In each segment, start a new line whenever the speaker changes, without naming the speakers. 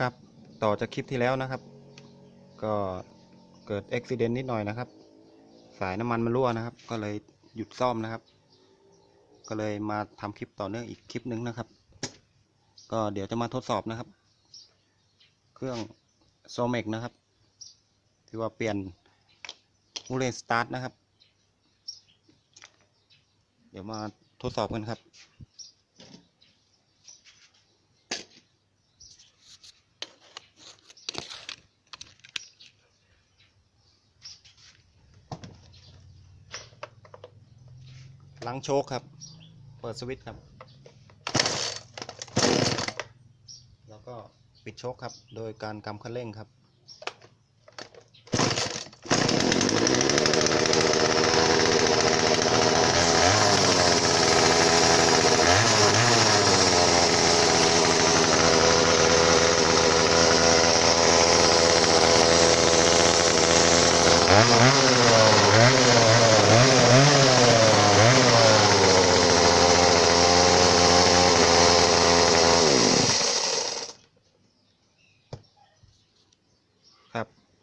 ครับ ต่อจากคลิปที่แล้วนะครับ ก็เกิดอุบิเหตุนิดหน่อยนะครับ สายน้ำมันมันรั่วนะครับ ก็เลยหยุดซ่อมนะครับ ก็เลยมาทำคลิปต่อเนื่องอีกคลิปหนึ่งนะครับ ก็เดี๋ยวจะมาทดสอบนะครับ เครื่องโซเมกนะครับ ที่ว่าเปลี่ยนมูเลสตาร์ทนะครับ เดี๋ยวมาทดสอบกันครับ ล้างโชคครับ เปิดสวิตช์ครับ แล้วก็ปิดโชคครับ โดยการกำคันเร่งครับ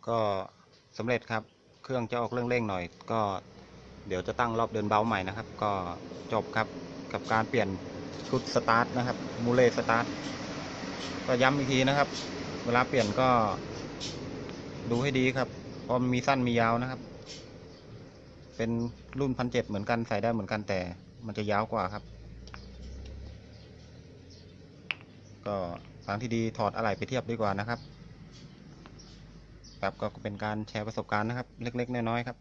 ก็สำเร็จครับ เครื่องจะออกเร่งๆหน่อย ก็เดี๋ยวจะตั้งรอบเดินเบาใหม่นะครับ ก็จบครับกับการเปลี่ยนชุดสตาร์ทนะครับมูเลสตาร์ทก็ย้ำอีกทีนะครับ เวลาเปลี่ยนก็ดูให้ดีครับเพราะมีสั้นมียาวนะครับ เป็นรุ่นพันเจ็ดเหมือนกันใส่ได้เหมือนกันแต่มันจะยาวกว่าครับ ก็ทางที่ดีถอดอะไหล่ไปเทียบดีกว่านะครับ ครับก็เป็นการแชร์ประสบการณ์นะครับ เล็กๆน้อยๆครับ